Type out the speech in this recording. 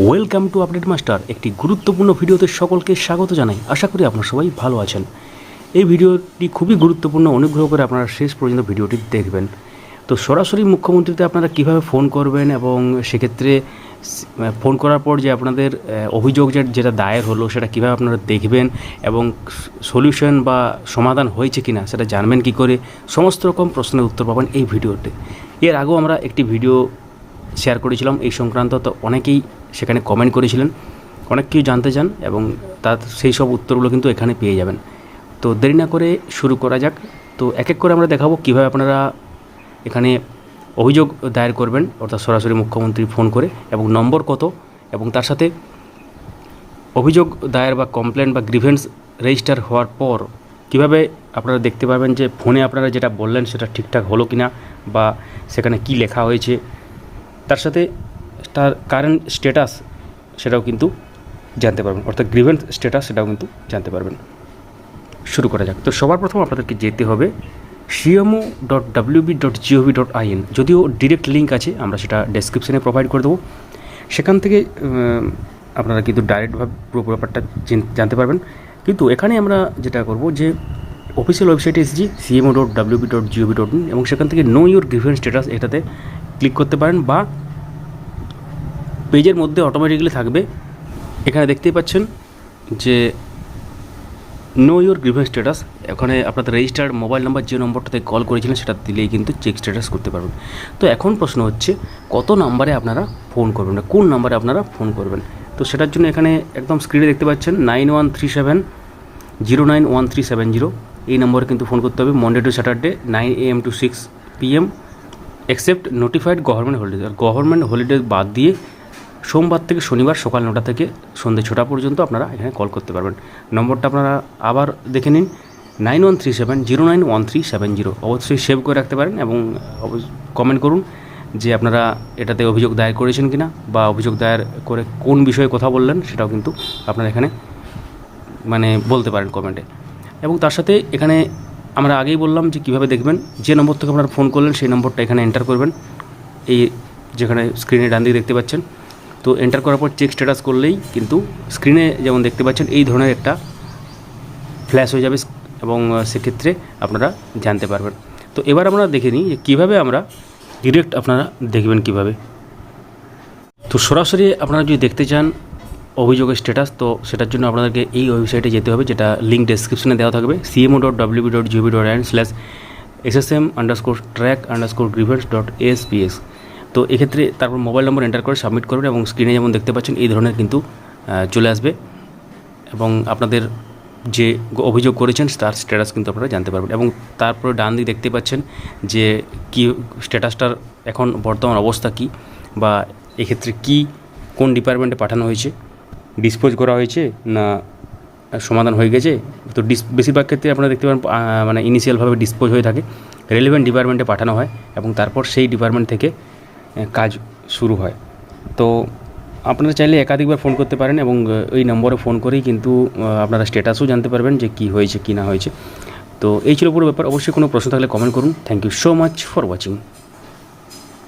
Welcome to update master একটি গুরুত্বপূর্ণ ভিডিওতে সকলকে স্বাগত জানাই। আশা করি আপনারা সবাই ভালো আছেন। এই ভিডিওটি খুবই গুরুত্বপূর্ণ, অনুগ্রহ করে আপনারা শেষ পর্যন্ত ভিডিওটি দেখবেন। তো সরাসরি মুখ্যমন্ত্রীতে আপনারা কীভাবে ফোন করবেন এবং সেক্ষেত্রে ফোন করার পর যে আপনাদের অভিযোগ যেটা দায়ের হলো, সেটা কীভাবে আপনারা দেখবেন এবং সলিউশন বা সমাধান হয়েছে কিনা, সেটা জানবেন কি করে, সমস্ত রকম প্রশ্নের উত্তর পাবেন এই ভিডিওতে। এর আগেও আমরা একটি ভিডিও শেয়ার করেছিলাম এই সংক্রান্ত, তো অনেকেই সেখানে কমেন্ট করেছিলেন। অনেক কিছু জানতে চান এবং তার সেই সব উত্তরগুলো কিন্তু এখানে পেয়ে যাবেন। তো দেরি না করে শুরু করা যাক। তো এক এক করে আমরা দেখাবো কীভাবে আপনারা এখানে অভিযোগ দায়ের করবেন, অর্থাৎ সরাসরি মুখ্যমন্ত্রী ফোন করে এবং নম্বর কত এবং তার সাথে অভিযোগ দায়ের বা কমপ্লেন বা গ্রিভেন্স রেজিস্টার হওয়ার পর কীভাবে আপনারা দেখতে পাবেন যে ফোনে আপনারা যেটা বললেন সেটা ঠিকঠাক হলো কিনা বা সেখানে কি লেখা হয়েছে। তার সাথে তার কারেন্ট স্ট্যাটাস সেটাও কিন্তু জানতে পারবেন। অর্থাৎ গ্রিভেন্স স্ট্যাটাস সেটাও কিন্তু জানতে পারবেন। শুরু করা যাক। তো সবার প্রথম আপনাদেরকে যেতে হবে CMO dot WB dot GOV dot IN যদিও ডিরেক্ট লিঙ্ক আছে, আমরা সেটা ডেসক্রিপশানে প্রোভাইড করে দেবো। সেখান থেকে আপনারা কিন্তু ডাইরেক্টভাবে পুরো ব্যাপারটা জানতে পারবেন। কিন্তু এখানে আমরা যেটা করব যে অফিসিয়াল ওয়েবসাইটে এসেছি CMO dot WB dot GOV dot in এবং সেখান থেকে নো ইউর গ্রিভেন্স স্ট্যাটাস এটাতে ক্লিক করতে পারেন বা পেজের মধ্যে অটোমেটিক্যালি থাকবে। এখানে দেখতেই পাচ্ছেন যে নো ইউর গ্রিভেন্স স্ট্যাটাস এখানে আপনাদের রেজিস্টার্ড মোবাইল নাম্বার যে নম্বরটাতে কল করেছিলেন সেটা দিলেই কিন্তু চেক স্ট্যাটাস করতে পারবেন। তো এখন প্রশ্ন হচ্ছে, কত নাম্বারে আপনারা ফোন করবেন না কোন নাম্বারে আপনারা ফোন করবেন? তো সেটার জন্য এখানে একদম স্ক্রিনে দেখতে পাচ্ছেন nine one three seven zero nine one three seven zero এই নম্বরে কিন্তু ফোন করতে হবে Monday to Saturday nine A M to six P M except notified government holiday government holiday বাদ দিয়ে সোমবার থেকে শনিবার সকাল নটা থেকে সন্ধ্যে ছটা পর্যন্ত আপনারা এখানে কল করতে পারবেন। নম্বরটা আপনারা আবার দেখে নিন nine one three seven zero nine one three seven zero অবশ্যই সেভ করে রাখতে পারেন এবং কমেন্ট করুন যে আপনারা এটাতে অভিযোগ দায়ের করেছেন কিনা বা অভিযোগ দায়ের করে কোন বিষয়ে কথা বললেন সেটাও কিন্তু আপনারা এখানে মানে বলতে পারেন কমেন্টে এবং তার সাথে এখানে আমরা আগেই বললাম যে কীভাবে দেখবেন, যে নম্বর থেকে আপনারা ফোন করলেন সেই নম্বরটা এখানে এন্টার করবেন। এই যেখানে স্ক্রিনে ডান দিকে দেখতে পাচ্ছেন। তো এন্টার করার পর চেক স্ট্যাটাস করলেই কিন্তু স্ক্রিনে যেমন দেখতে পাচ্ছেন, এই ধরনের একটা ফ্ল্যাশ হয়ে যাবে, এবং সেক্ষেত্রে আপনারা জানতে পারবেন। তো এবার আমরা দেখে নিই যে কীভাবে আমরা ডিরেক্ট আপনারা দেখবেন কীভাবে। তো সরাসরি আপনারা যদি দেখতে চান অভিযোগের স্ট্যাটাস তো সেটার জন্য আপনাদেরকে এই ওয়েবসাইটে যেতে হবে, যেটা লিঙ্ক ডেসক্রিপশনে দেওয়া থাকবে CMO dot WB dot GOV dot IN slash S S M underscore track underscore grievance dot SPS তো এক্ষেত্রে তারপর মোবাইল নম্বর এন্টার করে সাবমিট করবেন এবং স্ক্রিনে যেমন দেখতে পাচ্ছেন, এই ধরনের কিন্তু চলে আসবে। এবং আপনাদের যে অভিযোগ করেছেন, তার স্ট্যাটাস কিন্তু আপনারা জানতে পারবেন। এবং তারপরে ডান দিকে দেখতে পাচ্ছেন যে, কি স্ট্যাটাসটার এখন বর্তমান অবস্থা কি বা এক্ষেত্রে কি, কোন ডিপার্টমেন্টে পাঠানো হয়েছে ডিসপোজ করা হয়েছে না সমাধান হয়ে গেছে? তো ডিস বেশিরভাগ ক্ষেত্রে আপনারা দেখতে পারেন মানে ইনিশিয়ালভাবে ডিসপোজ হয়ে থাকে। রেলিভেন্ট ডিপার্টমেন্টে পাঠানো হয় এবং তারপর সেই ডিপার্টমেন্ট থেকে কাজ শুরু হয়। তো আপনারা চাইলে একাধিকবার ফোন করতে পারেন এবং এই নম্বরে ফোন করেই কিন্তু আপনারা স্ট্যাটাসও জানতে পারবেন যে কি হয়েছে, কি না হয়েছে। তো এই ছিল পুরো ব্যাপার। অবশ্যই কোনো প্রশ্ন থাকলে কমেন্ট করুন। Thank you so much for watching